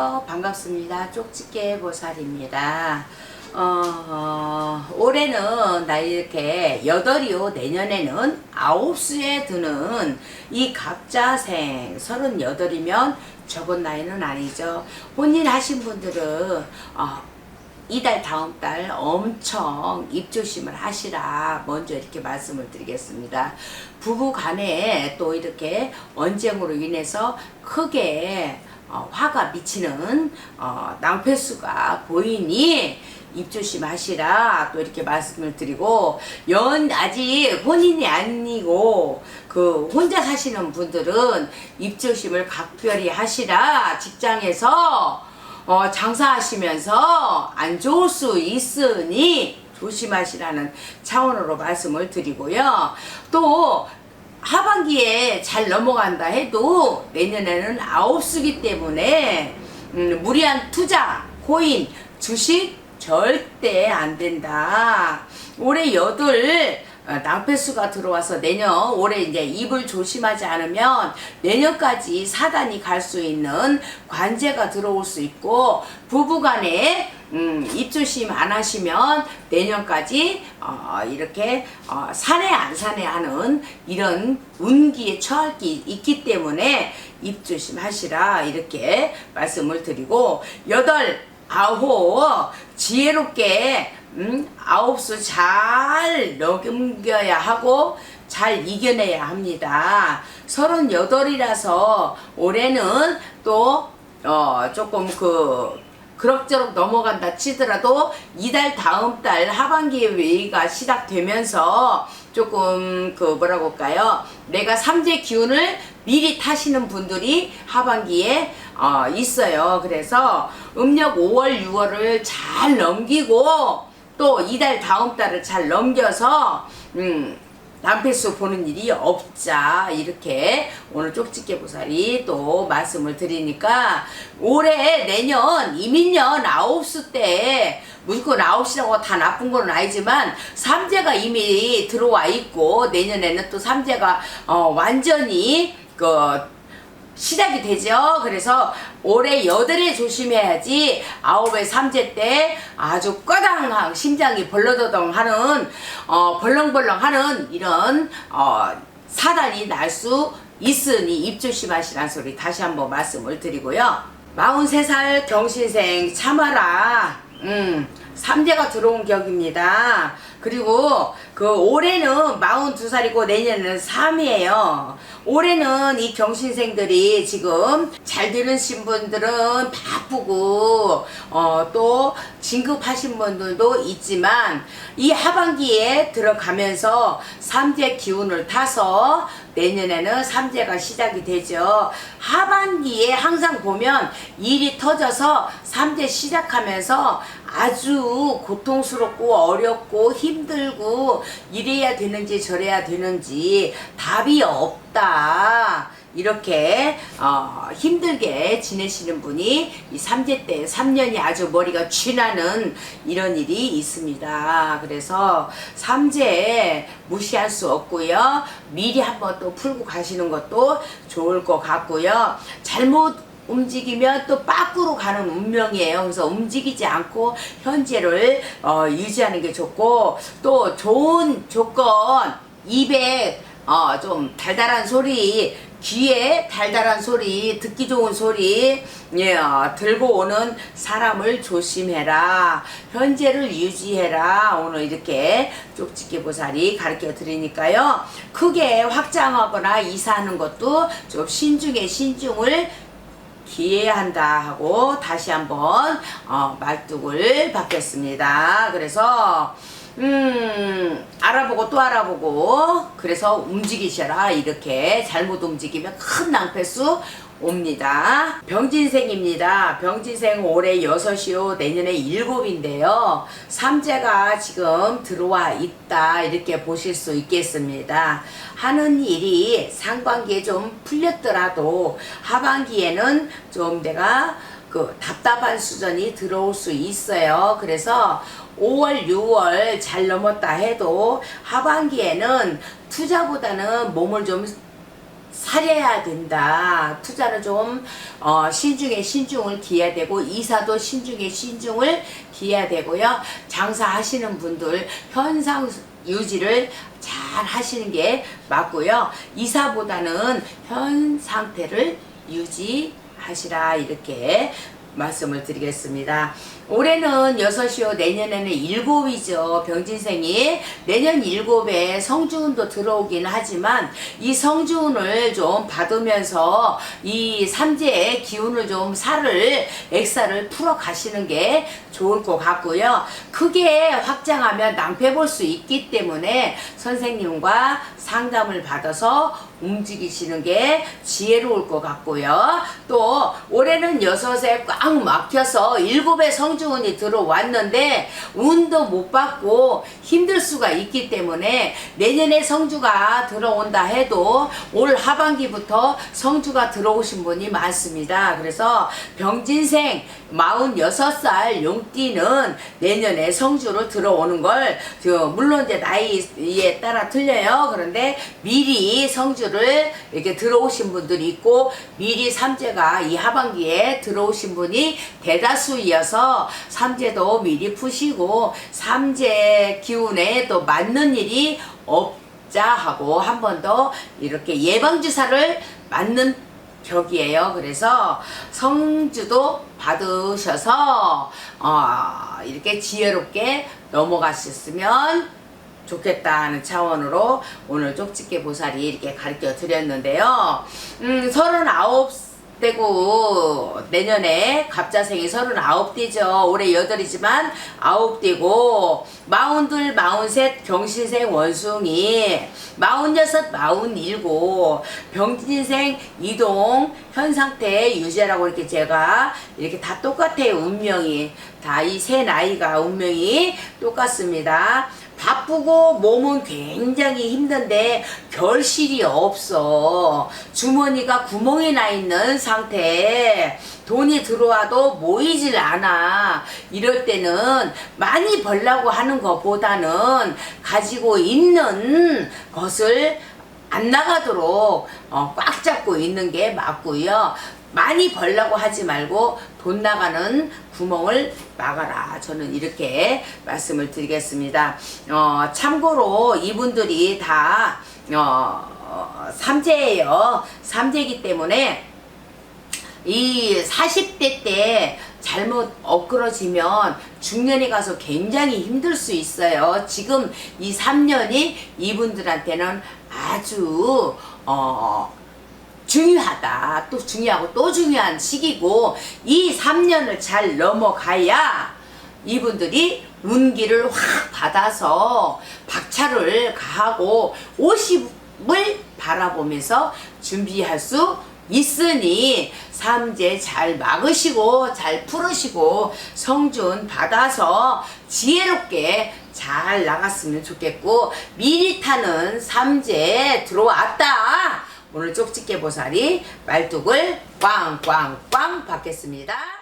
안녕하세요. 반갑습니다. 쪽집게 보살입니다. 어, 어, 올해는 나 이렇게 여덟이요. 내년에는 아홉 수에 드는 이 갑자생 서른여덟이면 적은 나이는 아니죠. 본인 하신 분들은 어, 이달 다음 달 엄청 입조심을 하시라 먼저 이렇게 말씀을 드리겠습니다. 부부 간에 또 이렇게 언쟁으로 인해서 크게 어, 화가 미치는 어, 낭패수가 보이니 입조심 하시라 또 이렇게 말씀을 드리고 연 아직 혼인이 아니고 그 혼자 사시는 분들은 입조심을 각별히 하시라 직장에서 어, 장사하시면서 안 좋을 수 있으니 조심하시라는 차원으로 말씀을 드리고요. 또 하반기에 잘 넘어간다 해도 내년에는 아홉 수기 때문에 음, 무리한 투자, 코인, 주식 절대 안 된다. 올해 여덟 어, 낭패수가 들어와서 내년 올해 이제 입을 조심하지 않으면 내년까지 사단이 갈 수 있는 관제가 들어올 수 있고 부부간에 음, 입조심 안 하시면 내년까지 어, 이렇게 어, 사내 안 사내 하는 이런 운기에 처할 게 있기 때문에 입조심 하시라 이렇게 말씀을 드리고 여덟 아홉 지혜롭게 음, 아홉 수 잘 넘겨야 하고 잘 이겨내야 합니다. 서른여덟이라서 올해는 또 어, 조금 그 그럭저럭 넘어간다 치더라도 이달 다음 달 하반기에 회의가 시작되면서 조금 그 뭐라고 할까요? 내가 삼재 기운을 미리 타시는 분들이 하반기에 어, 있어요. 그래서 음력 5월, 6월을 잘 넘기고 또 이달 다음 달을 잘 넘겨서 음, 남패수 보는 일이 없자. 이렇게 오늘 쪽집게 보살이 또 말씀을 드리니까 올해 내년 이민년 아홉수 때 무조건 아홉시라고 다 나쁜 건 아니지만 삼재가 이미 들어와 있고 내년에는 또 삼재가 어, 완전히 그 시작이 되죠. 그래서 올해 여덟에 조심해야지 아홉에 삼재 때 아주 꺼당한 심장이 벌렁더덩 하는 어 벌렁벌렁 하는 이런 어 사단이 날 수 있으니 입조심하시라는 소리 다시 한번 말씀을 드리고요. 43살 경신생 참아라. 음, 삼재가 들어온 격입니다. 그리고 그 올해는 42살이고 내년에는 3이에요. 올해는 이 경신생들이 지금 잘 되는 신분들은 바쁘고 어, 또 진급하신 분들도 있지만 이 하반기에 들어가면서 삼재 기운을 타서 내년에는 삼재가 시작이 되죠. 하반기에 항상 보면 일이 터져서 삼재 시작하면서 아주 고통스럽고 어렵고 힘들고 이래야 되는지 저래야 되는지 답이 없다. 이렇게 어, 힘들게 지내시는 분이 이 삼재 때 3년이 아주 머리가 쥐나는 이런 일이 있습니다. 그래서 삼재 무시할 수 없고요. 미리 한번 또 풀고 가시는 것도 좋을 것 같고요. 잘못 움직이면 또 밖으로 가는 운명이에요. 그래서 움직이지 않고 현재를 어, 유지하는 게 좋고 또 좋은 조건 입에 어, 좀 달달한 소리 귀에 달달한 소리 듣기 좋은 소리 예, 어, 들고 오는 사람을 조심해라. 현재를 유지해라. 오늘 이렇게 쪽집게 보살이 가르쳐 드리니까요. 크게 확장하거나 이사하는 것도 좀 신중에 신중을 기해야 한다 하고 다시 한번 어, 말뚝을 받겠습니다. 그래서 음 알아보고 또 알아보고 그래서 움직이셔라 이렇게 잘못 움직이면 큰 낭패수 옵니다. 병진생입니다. 병진생 올해 여섯이요 내년에 일곱인데요. 삼재가 지금 들어와 있다 이렇게 보실 수 있겠습니다. 하는 일이 상반기에 좀 풀렸더라도 하반기에는 좀 내가 그 답답한 수준이 들어올 수 있어요. 그래서 5월, 6월 잘 넘었다 해도 하반기에는 투자보다는 몸을 좀 살려야 된다. 투자는 좀 어, 신중에 신중을 기해야 되고 이사도 신중에 신중을 기해야 되고요. 장사하시는 분들 현상 유지를 잘 하시는 게 맞고요. 이사보다는 현 상태를 유지 하시라 이렇게 말씀을 드리겠습니다. 올해는 6이요, 내년에는 7이죠. 병진생이 내년 7에 성주운도 들어오긴 하지만 이 성주운을 좀 받으면서 이 삼재의 기운을 좀 살을, 액살을 풀어 가시는 게 좋을 것 같고요. 크게 확장하면 낭패 볼 수 있기 때문에 선생님과 상담을 받아서 움직이시는 게 지혜로울 것 같고요. 또 올해는 여섯에 꽉 막혀서 일곱의 성주운이 들어왔는데 운도 못 받고 힘들 수가 있기 때문에 내년에 성주가 들어온다 해도 올 하반기부터 성주가 들어오신 분이 많습니다. 그래서 병진생 46살 용띠는 내년에 성주로 들어오는 걸, 저, 물론 이제 나이에 따라 틀려요. 그런데 미리 성주를 이렇게 들어오신 분들이 있고, 미리 삼재가 이 하반기에 들어오신 분이 대다수이어서 삼재도 미리 푸시고, 삼재 기운에 또 맞는 일이 없자 하고 한 번 더 이렇게 예방주사를 맞는 격이에요. 그래서 성주도 받으셔서 어, 이렇게 지혜롭게 넘어가셨으면 좋겠다는 차원으로 오늘 쪽집게 보살이 이렇게 가르쳐 드렸는데요. 음, 39 되고 내년에 갑자생이 39대죠. 올해 8이지만 9대고 마흔둘 마흔셋 경신생 원숭이 마흔여섯 마흔일곱 병진생 이동 현상태 유재라고 이렇게 제가 이렇게 다 똑같아요 운명이 다 이 세 나이가 운명이 똑같습니다. 바쁘고 몸은 굉장히 힘든데 결실이 없어. 주머니가 구멍이 나 있는 상태. 돈이 들어와도 모이질 않아. 이럴 때는 많이 벌라고 하는 것보다는 가지고 있는 것을 안 나가도록 어, 꽉 잡고 있는 게 맞고요. 많이 벌라고 하지 말고 돈 나가는 구멍을 막아라. 저는 이렇게 말씀을 드리겠습니다. 어, 참고로 이분들이 다 어, 어, 삼재예요. 삼재이기 때문에 이 40대 때 잘못 엎그러지면 중년에 가서 굉장히 힘들 수 있어요. 지금 이 3년이 이분들한테는 아주 어 중요하다. 또 중요하고 또 중요한 시기고 이 3년을 잘 넘어가야 이분들이 운기를 확 받아서 박차를 가하고 50을 바라보면서 준비할 수 있으니 삼재 잘 막으시고 잘 풀으시고 성준 받아서 지혜롭게 잘 나갔으면 좋겠고 미리 타는 삼재 들어왔다. 오늘 쪽집게 보살이 말뚝을 꽝꽝꽝 받겠습니다.